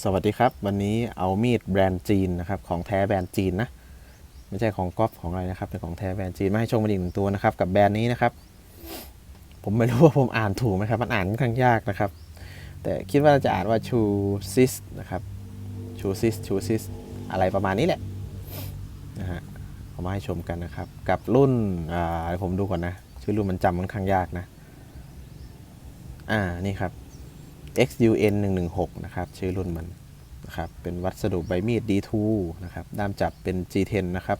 สวัสดีครับ วันนี้เอามีดแบรนด์จีนนะครับของแท้แบรนด์จีนนะไม่ใช่ของก๊อฟของอะไรนะครับเป็นของแท้แบรนด์จีนมาให้ชมกันอีกหนึ่งตัวนะครับกับแบรนด์นี้นะครับ ผมไม่รู้ว่าผมอ่านถูกไหมครับมันอ่านค่อนข้างยากนะครับ แต่คิดว่าจะอ่านว่าชูซิสนะครับชูซิสชูซิสอะไรประมาณนี้แหละนะฮะเอามาให้ชมกันนะครับ กับรุ่นอ่าผมดูก่อนนะชื่อรุ่นมันจำค่อนข้างยากนะ อ่านี่ครับ XUN 116นะครับชื่อรุ่นมันนะครับเป็นวัสดุใบมีด D2 นะครับด้ามจับเป็น G10 นะครับ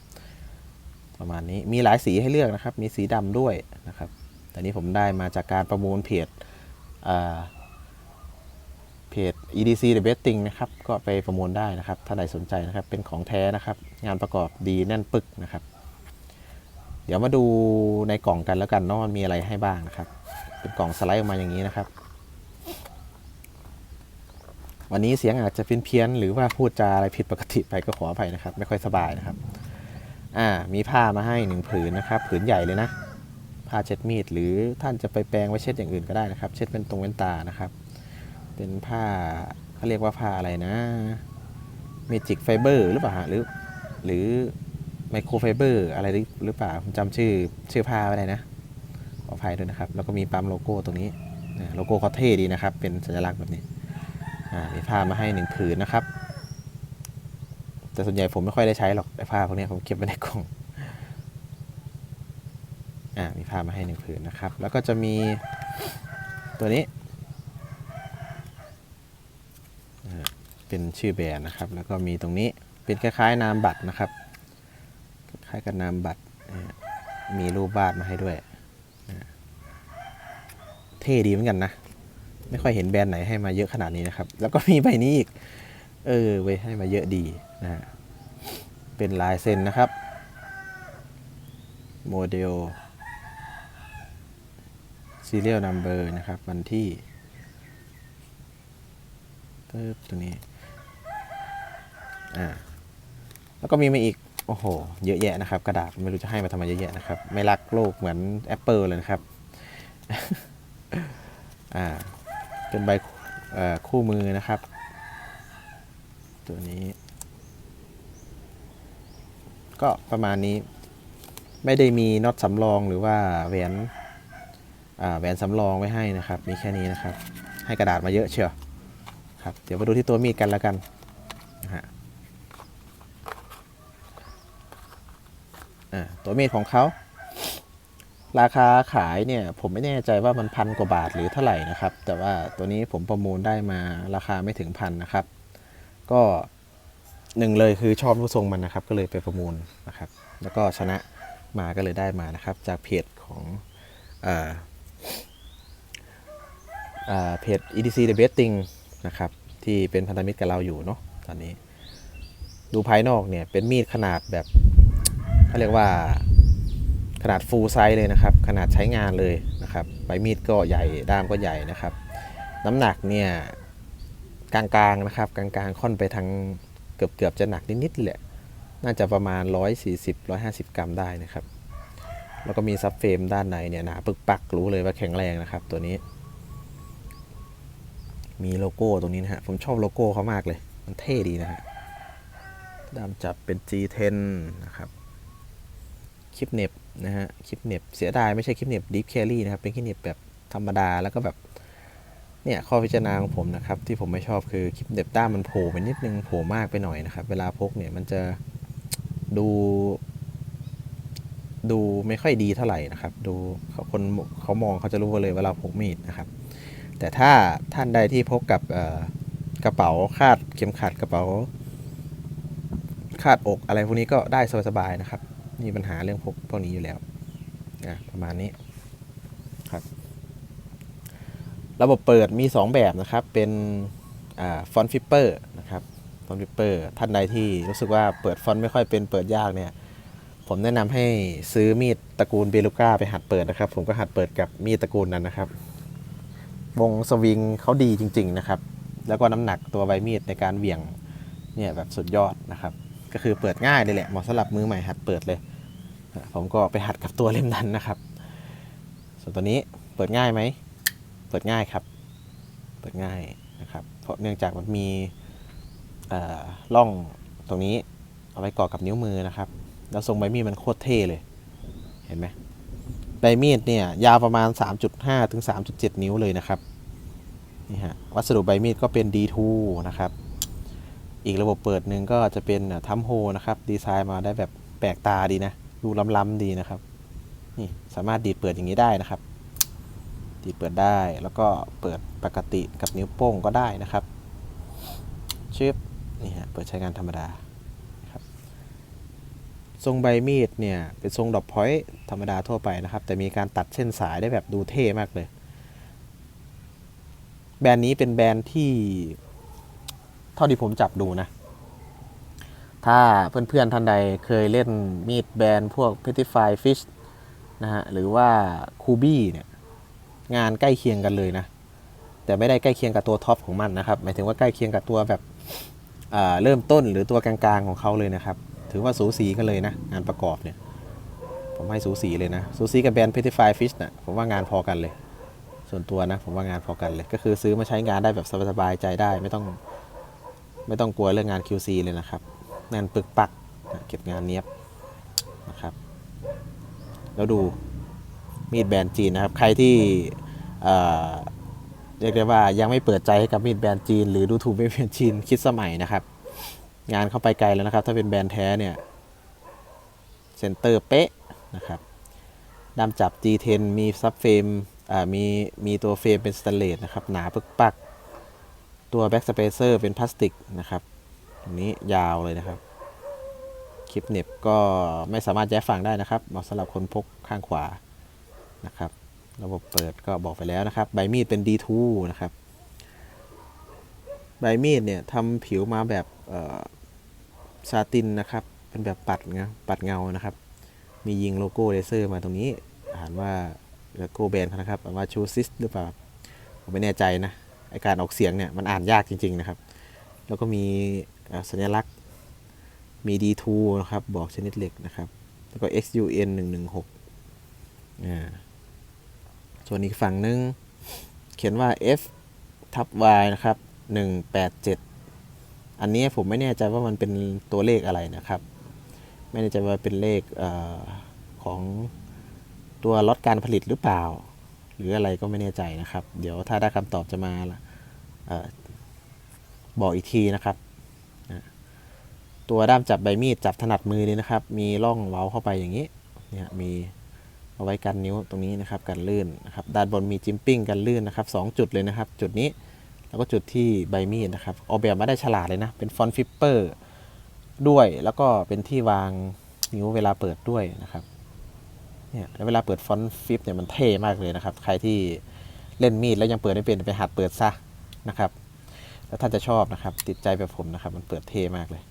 ประมาณนี้มีหลายสีให้เลือกนะครับ มีสีดำด้วยนะครับแต่นี้ผมได้มาจากการประมูลเพจอ่าเพจ EDC The Betting นะครับ ก็ไปประมูลได้นะครับ ถ้าใดสนใจนะครับ เป็นของแท้นะครับ งานประกอบดีแน่นปึกนะครับ เดี๋ยวมาดูในกล่องกันแล้วกันเนาะมันมีอะไรให้บ้างนะครับ เป็นกล่องสไลด์ออกมาอย่างนี้นะครับ วันนี้เสียงอาจจะเพี้ยนหรือว่าพูดจาอะไรผิดปกติไปก็ขออภัยนะครับ ไม่ค่อยสบายนะครับ อ่า มีผ้ามาให้หนึ่งผืนนะครับ ผืนใหญ่เลยนะ ผ้าเช็ดมีด หรือท่านจะไปแปรงไว้เช็ดอย่างอื่นก็ได้นะครับ เช็ดเป็นตรงเว้นตานะครับ เป็นผ้าเขาเรียกว่าผ้าอะไรนะเมจิกไฟเบอร์หรือเปล่าหรือ หรือไมโครไฟเบอร์อะไรหรือเปล่าผมจำชื่อชื่อผ้าไม่ได้นะขออภัยด้วยนะครับ แล้วก็มีปั๊มโลโก้ตรงนี้โลโก้เขาเท่ดีนะครับ เป็นสัญลักษณ์แบบนี้ มีผ้ามาให้หนึ่งผืนนะครับ แต่ส่วนใหญ่ผมไม่ค่อยได้ใช้หรอกไอ้ผ้าพวกนี้ผมเก็บไว้ในกล่องอ่ามีผ้ามาให้หนึ่งผืนนะครับ แล้วก็จะมีตัวนี้เป็นชื่อแบรนด์นะครับ แล้วก็มีตรงนี้เป็นคล้ายๆนามบัตรนะครับ คล้ายกับนามบัตรมีรูปวาดมาให้ด้วย เท่ดีเหมือนกันนะ ไม่ค่อยเห็นแบรนด์ไหนให้มาเยอะขนาดนี้นะครับ แล้วก็มีใบนี้อีก เออเว้ยให้มาเยอะดีนะฮะเป็นลายเซ็นนะครับ โมเดล serial number นะครับ วันที่ปึ๊บตัวนี้ อ่า แล้วก็มีมาอีก โอ้โห เยอะแยะนะครับ กระดาษไม่รู้จะให้มาทำไมเยอะแยะนะครับ ไม่รักโลกเหมือน Apple เลยนะครับ อ่า เป็นใบคู่มือนะครับ ตัวนี้ ก็ประมาณนี้ไม่ได้มีน็อตสำรองหรือว่าแหวนแหวนสำรองไว้ให้นะครับ มีแค่นี้นะครับ ให้กระดาษมาเยอะเชียวครับเดี๋ยวมาดูที่ตัวมีดกันแล้วกันนะฮะตัวมีดของเขา ราคาขายเนี่ยผมไม่แน่ใจว่ามันพันกว่าบาทหรือเท่าไหร่นะครับ แต่ว่าตัวนี้ผมประมูลได้มาราคาไม่ถึงพันนะครับ ก็หนึ่งเลยคือชอบรูปทรงมันนะครับ ก็เลยไปประมูลนะครับ แล้วก็ชนะมาก็เลยได้มานะครับ จากเพจของอ่าอ่าเพจ EDC The Betting นะครับ ที่เป็นพันธมิตรกับเราอยู่เนาะตอนนี้ ดูภายนอกเนี่ยเป็นมีดขนาดแบบเขาเรียกว่า ขนาดฟูลไซส์เลยนะครับ ขนาดใช้งานเลยนะครับใบมีดก็ใหญ่ด้ามก็ใหญ่นะครับ น้ำหนักเนี่ยกลางๆนะครับ กลางๆค่อนไปทางเกือบเกือบๆจะหนักนิดๆแหละน่าจะประมาณ 140-150 กรัมได้นะครับ แล้วก็มีซับเฟรมด้านในเนี่ยหนาปึกปักรู้เลยว่าแข็งแรงนะครับ ตัวนี้ มีโลโก้ตรงนี้นะฮะผมชอบโลโก้เขามากเลย มันเท่ดีนะฮะด้ามจับเป็น G10 นะครับ คลิปเน็บนะฮะคลิปเน็บเสียดายไม่ใช่คลิปเน็บ Deep Carry นะครับเป็นคลิปเน็บแบบธรรมดาแล้วก็แบบเนี่ยข้อพิจารณาของผมนะครับที่ผมไม่ชอบคือคลิปเน็บด้ามมันโผล่ไปนิดนึงโผล่มากไปหน่อยนะครับ เวลาพกเนี่ยมันจะดู ดูไม่ค่อยดีเท่าไหร่นะครับ ดูคนเขามองเขาจะรู้เลยเวลาพกมีดนะครับ แต่ถ้าท่านใดที่พกกับกระเป๋าคาดเข็มขัดกระเป๋าคาดอกอะไรพวกนี้ก็ได้สบายๆนะครับ มีปัญหาเรื่องพวกพวกนี้อยู่แล้วอะประมาณนี้ครับ ระบบเปิดมี 2 แบบนะครับ เป็นฟอนต์ฟิปเปอร์นะครับฟอนต์ฟิปเปอร์ท่านใดที่รู้สึกว่าเปิดฟอนต์ไม่ค่อยเป็นเปิดยากเนี่ย ผมแนะนำให้ซื้อมีดตระกูลเบลูก้าไปหัดเปิดนะครับ ผมก็หัดเปิดกับมีดตระกูลนั้นนะครับ วงสวิงเขาดีจริง ๆนะครับ แล้วก็น้ำหนักตัวใบมีดในการเหวี่ยงเนี่ยแบบสุดยอดนะครับ ก็คือเปิดง่ายเลยแหละเหมาะสำหรับมือใหม่หัดเปิดเลย ผมก็ไปหัดกับตัวเล่มนั้นนะครับ ส่วนตัวนี้เปิดง่ายไหม เปิดง่ายครับ เปิดง่ายนะครับ เพราะเนื่องจากมันมีล่อร่องตรงนี้เอาไว้เกาะกับนิ้วมือนะครับ แล้วทรงใบมีดมันโคตรเท่เลย เห็นไหมใบมีดเนี่ยยาวประมาณ 3.5 ถึง 3.7 นิ้วเลยนะครับ นี่ฮะ วัสดุใบมีดก็เป็น D2 นะครับ อีกระบบเปิดหนึ่งก็จะเป็นทัมโฮนะครับ ดีไซน์มาได้แบบแปลกตาดีนะ ดูล้ำๆดีนะครับ นี่สามารถดีดเปิดอย่างนี้ได้นะครับ ดีดเปิดได้แล้วก็เปิดปกติกับนิ้วโป้งก็ได้นะครับชิปนี่ฮะเปิดใช้งานธรรมดาครับทรงใบมีดเนี่ยเป็นทรงดอกพอยต์ธรรมดาทั่วไปนะครับ แต่มีการตัดเส้นสายได้แบบดูเท่มากเลย แบรนด์นี้เป็นแบรนด์ที่เท่าที่ผมจับดูนะ ถ้าเพื่อนๆท่านใดเคยเล่นมีดแบรนด์พวก p e t i f y Fish นะฮะหรือว่าคูบี้เนี่ยงานใกล้เคียงกันเลยนะ แต่ไม่ได้ใกล้เคียงกับตัวท็อปของมันนะครับ หมายถึงว่าใกล้เคียงกับตัวแบบเริ่มต้นหรือตัวกลางๆของเขาเลยนะครับ ถือว่าสูสีกันเลยนะ งานประกอบเนี่ย ผมให้สูสีเลยนะ สูสีกับแบรนด์ p e t i f y Fish นะผมว่างานพอกันเลย ส่วนตัวนะ ผมว่างานพอกันเลย ก็คือซื้อมาใช้งานได้แบบสบายๆใจได้ ไม่ต้องไม่ต้องกลัวเรื่องงาน QC เลยนะครับ แน่นปึกปัก เก็บงานเนี้ยบนะครับ แล้วดูมีดแบรนด์จีนนะครับ ใครที่เรียกได้ว่ายังไม่เปิดใจให้กับมีดแบรนด์จีน หรือดูถูกมีดแบรนด์จีนคิดสมัยนะครับ งานเข้าไปไกลแล้วนะครับ ถ้าเป็นแบรนด์แท้เนี่ยเซนเตอร์เป๊ะนะครับด้ามจับ G10 มีซับเฟรมมีมีตัวเฟรมเป็นสแตนเลสนะครับ หนาปึกปัก ตัวแบ็กสเปเซอร์เป็นพลาสติกนะครับ ตรงนี้ยาวเลยนะครับ คลิปเน็บก็ไม่สามารถแย้ฝั่งได้นะครับเหมาะสำหรับคนพกข้างขวานะครับ ระบบเปิดก็บอกไปแล้วนะครับ ใบมีดเป็น D2 นะครับ ใบมีดเนี่ยทำผิวมาแบบซาตินนะครับ เป็นแบบปัดเงาปัดเงานะครับ มียิงโลโก้เลเซอร์มาตรงนี้ อ่านว่าโลโก้แบรนด์นะครับอ่านว่าชูซิสหรือเปล่า ผมไม่แน่ใจนะ ไอการออกเสียงเนี่ยมันอ่านยากจริง ๆ นะครับ แล้วก็มี สัญลักษณ์มี D2 นะครับ บอกชนิดเหล็กนะครับ แล้วก็ XUN 116อ่าส่วนอีกฝั่งนึง เขียนว่า F ทับ Y นะครับ 187 อันนี้ผมไม่แน่ใจว่ามันเป็นตัวเลขอะไรนะครับ ไม่แน่ใจว่าเป็นเลขเอของตัวล็อตการผลิตหรือเปล่า หรืออะไรก็ไม่แน่ใจนะครับ เดี๋ยวถ้าได้คำตอบจะมาบอกอีกทีนะครับ ตัวด้ามจับใบมีดจับถนัดมือนี่นะครับ มีร่องเว้าเข้าไปอย่างนี้เนี่ยมีเอาไว้กันนิ้วตรงนี้นะครับกันลื่นนะครับด้านบนมีจิมปิ้งกันลื่นนะครับสองจุดเลยนะครับ จุดนี้แล้วก็จุดที่ใบมีดนะครับออกแบบมาได้ฉลาดเลยนะ เป็นฟอนต์ฟิปเปอร์ด้วยแล้วก็เป็นที่วางนิ้วเวลาเปิดด้วยนะครับเนี่ยแล้วเวลาเปิดฟอนต์ฟิปเนี่ยมันเท่มากเลยนะครับ ใครที่เล่นมีดแล้วยังเปิดไม่เป็นไปหัดเปิดซะนะครับ แล้วท่านจะชอบนะครับ ติดใจแบบผมนะครับ มันเปิดเท่มากเลย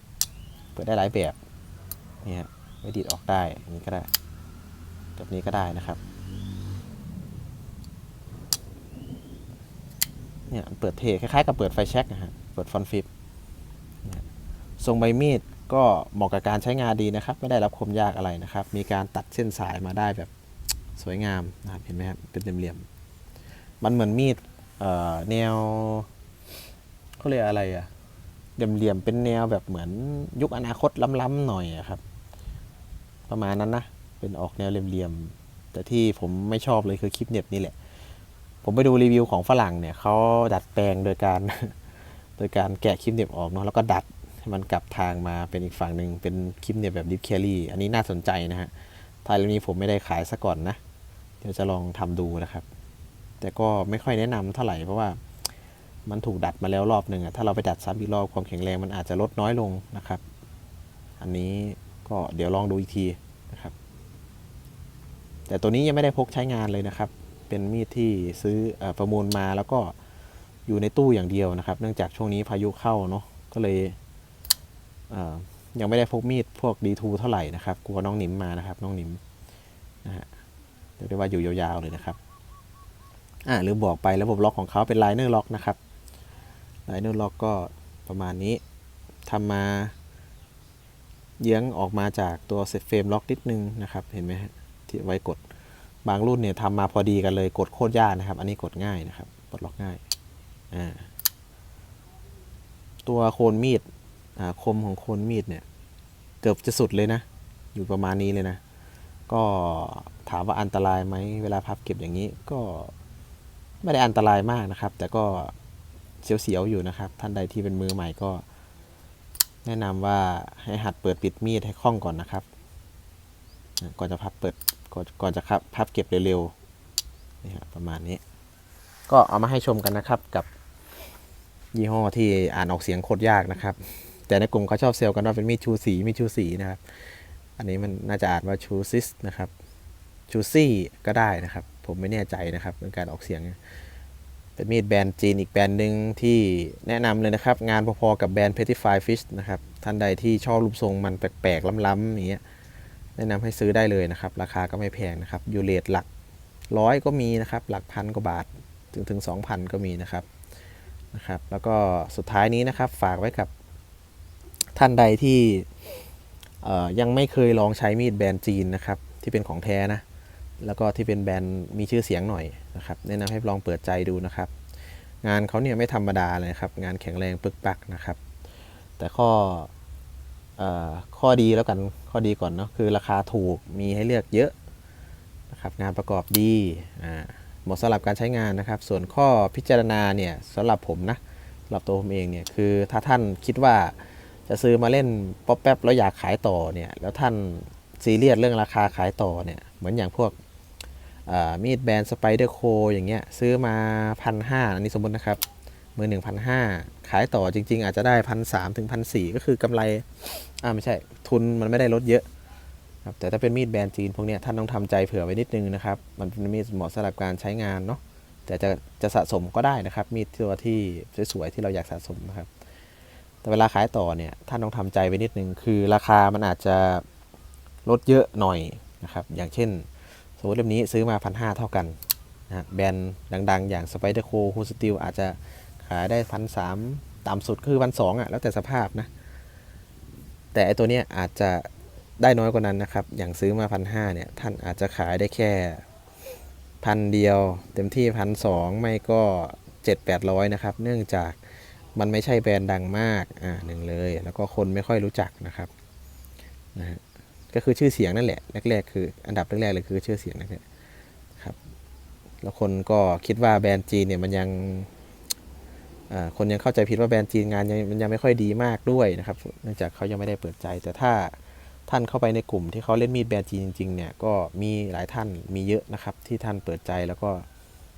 เปิดได้หลายแบบเนี่ยไม่ดีดออกได้นี้ก็ได้แบบนี้ก็ได้นะครับเนี่ยเปิดเทคล้ายๆกับเปิดไฟแช็กนะฮะเปิดฟอนฟิปทรงใบมีดก็เหมาะกับการใช้งานดีนะครับ ไม่ได้รับคมยากอะไรนะครับ มีการตัดเส้นสายมาได้แบบสวยงามนะครับเห็นไหมครับเป็นเหลี่ยมๆมันเหมือนมีดเอ่อแนวเขาเรียกอะไรอะ เหลี่ยมๆเป็นแนวแบบเหมือนยุคอนาคตล้ำๆหน่อยครับ ประมาณนั้นนะเป็นออกแนวเหลี่ยมๆแต่ที่ผมไม่ชอบเลยคือคลิปเน็บนี่แหละ ผมไปดูรีวิวของฝรั่งเนี่ยเขาดัดแปลงโดยการ โดยการแกะคลิปเน็บออกเนาะแล้วก็ดัดให้มันกลับทางมาเป็นอีกฝั่งหนึ่งเป็นคลิปเน็บแบบดิฟแครี่อันนี้น่าสนใจนะฮะทายเรื่องนี้ผมไม่ได้ขายซะก่อนนะ เดี๋ยวจะลองทำดูนะครับ แต่ก็ไม่ค่อยแนะนำเท่าไหร่เพราะว่า มันถูกดัดมาแล้วรอบหนึ่งอะถ้าเราไปดัดซ้ำอีกรอบความแข็งแรงมันอาจจะลดน้อยลงนะครับ อันนี้ก็เดี๋ยวลองดูอีกทีนะครับ แต่ตัวนี้ยังไม่ได้พกใช้งานเลยนะครับ เป็นมีดที่ซื้ออประมูลมาแล้วก็อยู่ในตู้อย่างเดียวนะครับ เนื่องจากช่วงนี้พายุเข้าเนาะก็เลยเยังไม่ได้พกมีดพวกดีทูเท่าไหร่นะครับกลัวน้องหนิมมานะครับ น้องหนิมนะฮะเรียกได้ว่าอยู่ยาวๆเลยนะครับอ่าหรือบอกไประบบล็อกของเขาเป็นไลเนอร์ล็อกนะครับ ไลเนอร์ล็อกก็ประมาณนี้ทำมาเยื้องออกมาจากตัวเซตเฟรมล็อกนิดนึงนะครับ เห็นไหมที่ไว้กดบางรุ่นเนี่ยทำมาพอดีกันเลยกดโคตรยากนะครับ อันนี้กดง่ายนะครับปลดล็อกง่ายอ่าตัวโคนมีดอ่าคมของโคนมีดเนี่ยเกือบจะสุดเลยนะ อยู่ประมาณนี้เลยนะ ก็ถามว่าอันตรายไหมเวลาพับเก็บอย่างนี้ก็ไม่ได้อันตรายมากนะครับ แต่ก็ เสียวๆอยู่นะครับ ท่านใดที่เป็นมือใหม่ก็ แนะนำว่าให้หัดเปิดปิดมีดให้คล่องก่อนนะครับก่อนจะพับเปิดก่อนก่อนจะครับพับเก็บเร็วๆนี่ฮะประมาณนี้ ก็เอามาให้ชมกันนะครับกับยี่ห้อที่อ่านออกเสียงโคตรยากนะครับ แต่ในกลุ่มเขาชอบเซลกันว่าเป็นมีดชูสีมีดชูสีนะครับ อันนี้มันน่าจะอ่านว่าชูซิสนะครับชูซี่ก็ได้นะครับ ผมไม่แน่ใจนะครับเป็นการออกเสียง เป็นมีดแบรนด์จีนอีกแบรนด์หนึ่งที่แนะนำเลยนะครับ งานพอๆกับแบรนด์ Petrify Fish นะครับ ท่านใดที่ชอบรูปทรงมันแปลกๆ ล้ำๆอย่างเงี้ยแนะนำให้ซื้อได้เลยนะครับ ราคาก็ไม่แพงนะครับยูเลตหลักร้อยก็มีนะครับ หลักพันกว่าบาทถึงถึงสองพันก็มีนะครับนะครับ แล้วก็สุดท้ายนี้นะครับฝากไว้กับท่านใดที่ยังไม่เคยลองใช้มีดแบรนด์จีนนะครับที่เป็นของแท้นะแล้วก็ที่เป็นแบรนด์มีชื่อเสียงหน่อย นะครับแนะนำให้ลองเปิดใจดูนะครับ งานเขาเนี่ยไม่ธรรมดาเลยครับ งานแข็งแรงปึกปักนะครับ แต่ข้ออข้อดีแล้วกันข้อดีก่อนเนาะคือราคาถูกมีให้เลือกเยอะนะครับงานประกอบดีเหมาะสำหรับการใช้งานนะครับ ส่วนข้อพิจารณาเนี่ยสำหรับผมนะสำหรับตัวผมเองเนี่ยคือถ้าท่านคิดว่าจะซื้อมาเล่นป๊อปแป๊บแล้วอยากขายต่อเนี่ยแล้วท่านซีเรียสเรื่องราคาขายต่อเนี่ยเหมือนอย่างพวก มีดแบรนด์สไปเดอร์โคอย่างเงี้ยซื้อมาพันห้าอันนี้สมมตินะครับ มือหนึ่งพันห้าขายต่อจริง ๆ อาจจะได้พันสามถึงพันสี่ก็คือกำไรอ่าไม่ใช่ทุนมันไม่ได้ลดเยอะครับแต่ถ้าเป็นมีดแบรนด์จีนพวกเนี้ยท่านต้องทำใจเผื่อไว้นิดนึงนะครับ มันเป็นมีดเหมาะสำหรับการใช้งานเนาะแต่จะจะสะสมก็ได้นะครับ มีดตัวที่สวยๆที่เราอยากสะสมนะครับ แต่เวลาขายต่อเนี่ยท่านต้องทำใจไว้นิดนึงคือราคามันอาจจะลดเยอะหน่อยนะครับ อย่างเช่น สมมติเล่มนี้ซื้อมาพันห้าเท่ากันนะแบรนด์ดัง ๆ อย่างสไปเดอร์โคฮูสติลอาจจะขายได้พันสามต่ำสุดคือพันสองอะแล้วแต่สภาพนะ แต่ไอตัวเนี้ยอาจจะได้น้อยกว่านั้นนะครับ อย่างซื้อมาพันห้าเนี่ย ท่านอาจจะขายได้แค่พันเดียว เต็มที่พันสองไม่ก็เจ็ดแปดร้อยนะครับ เนื่องจากมันไม่ใช่แบรนด์ดังมาก อ่าหนึ่งเลย แล้วก็คนไม่ค่อยรู้จักนะครับนะฮะ ก็คือชื่อเสียงนั่นแหละแรกๆคืออันดับแรกๆเลยคือชื่อเสียงนั่นแหละครับแล้วคนก็คิดว่าแบรนด์จีนเนี่ยมันยังคนยังเข้าใจผิดว่าแบรนด์จีนงานยังมันยังไม่ค่อยดีมากด้วยนะครับเนื่องจากเขายังไม่ได้เปิดใจ แต่ถ้าท่านเข้าไปในกลุ่มที่เขาเล่นมีดแบรนด์จีนจริงๆเนี่ยก็มีหลายท่านมีเยอะนะครับ ที่ท่านเปิดใจแล้วก็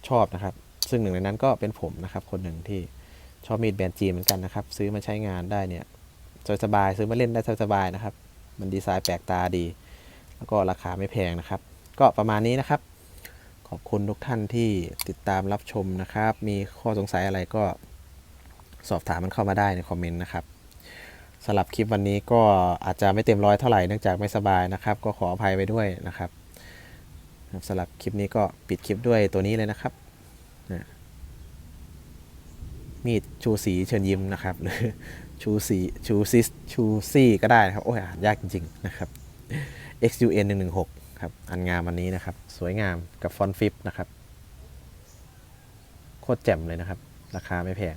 ชอบนะครับ ซึ่งหนึ่งในนั้นก็เป็นผมนะครับคนหนึ่งที่ชอบมีดแบรนด์จีนเหมือนกันนะครับ ซื้อมาใช้งานได้เนี่ยสบายๆซื้อมาเล่นได้สบายๆนะครับ มันดีไซน์แปลกตาดี แล้วก็ราคาไม่แพงนะครับ ก็ประมาณนี้นะครับ ขอบคุณทุกท่านที่ติดตามรับชมนะครับ มีข้อสงสัยอะไรก็สอบถามมันเข้ามาได้ในคอมเมนต์นะครับสำหรับคลิปวันนี้ก็อาจจะไม่เต็มร้อยเท่าไหร่เนื่องจากไม่สบายนะครับ ก็ขออภัยไปด้วยนะครับสำหรับคลิปนี้ก็ปิดคลิปด้วยตัวนี้เลยนะครับนะมีดชูสีเชิญยิ้มนะครับหรือ ชูสีชูซิสชูซี่ก็ได้นะครับ โอ้ยอ่านยากจริง ๆ นะครับ XUN 116ครับ อันงามวันนี้นะครับ สวยงามกับฟอนต์ฟิปนะครับ โคตรแจ่มเลยนะครับ ราคาไม่แพง